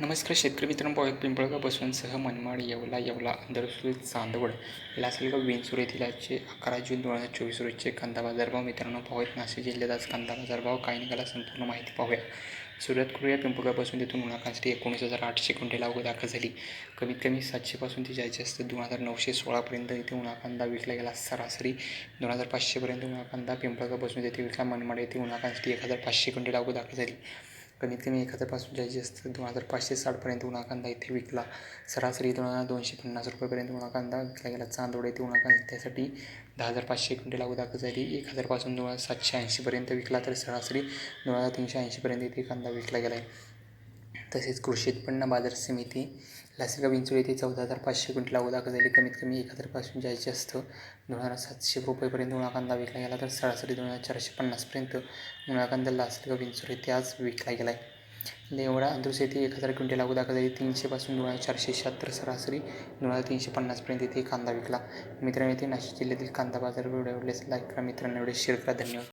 नमस्कार शेतकरी मित्रांनो पाहूया पिंपळगाव बसवंतसह मनमाड येवला येवला अंधरसुल चांदवड लासलगाव विंचूर येथील आजचे अकरा जून दोन हजार चोवीस रोजचे कांदा बाजारभाव मित्रांनो पाहूयात नाशिक जिल्ह्यात आज कांदा बाजारभाव काही निघाला संपूर्ण माहिती पाहूया. सुरुवात करूया पिंपळगावपासून. तिथून उन्हाकांसाठी एकोणीस हजार आठशे क्विंटल अवघड दाखल झाली. कमीत कमी सातशेपासून ती जायची असते दोन हजार नऊशे सोळापर्यंत इथे उन्हा कांदा विकला गेला. सरासरी दोन हजार पाचशेपर्यंत उन्हा कांदा पिंपळगावपासून येथे विकला. मनमाड येथे उन्हाकांसाठी एक हजार पाचशे क्विंटल अवघड दाखल झाली. कमीत कमी एक हजारपासून जायची जास्त दोन हजार पाचशे साठपर्यंत उन्हा कांदा इथे विकला. सरासरी दोन हजार दोनशे पन्नास रुपयेपर्यंत उन्हा कांदा विकला गेला. चांदोड येथे उन्हा कांदा त्यासाठी दहा हजार पाचशे क्विंटल अगोदर दाखल झाली एक हजारपासून दोन हजार सातशे ऐंशीपर्यंत विकला तर सरासरी दोन हजार तीनशे ऐंशीपर्यंत इथे कांदा विकला गेला आहे तसेच कृषी उत्पन्न बाजार समिती लासलगाव विंचोळी येथे चौदा हजार पाचशे क्विंटल अगोदर झाली कमीत कमी एक हजारपासून जायचे असतं. दोन हजार सातशे रुपयेपर्यंत उन्हा कांदा विकला गेला तर सरासरी दोन हजार चारशे पन्नासपर्यंत उन्हा कांदा लासलगाव विंचूर येथे आज विकला गेला आहे लेवडा अंदुस येथे एक हजार क्विंटल अगोदर दाखल झाली तीनशेपासून दोन हजार चारशे शहात्तर सरासरी दोन हजार तीनशे पन्नासपर्यंत येथे कांदा विकला. मित्रांनो येथे नाशिक जिल्ह्यातील कांदा बाजार व्हिडिओ आवडल्यास लाईक करा. मित्रांनो एवढे शेअर करा. धन्यवाद.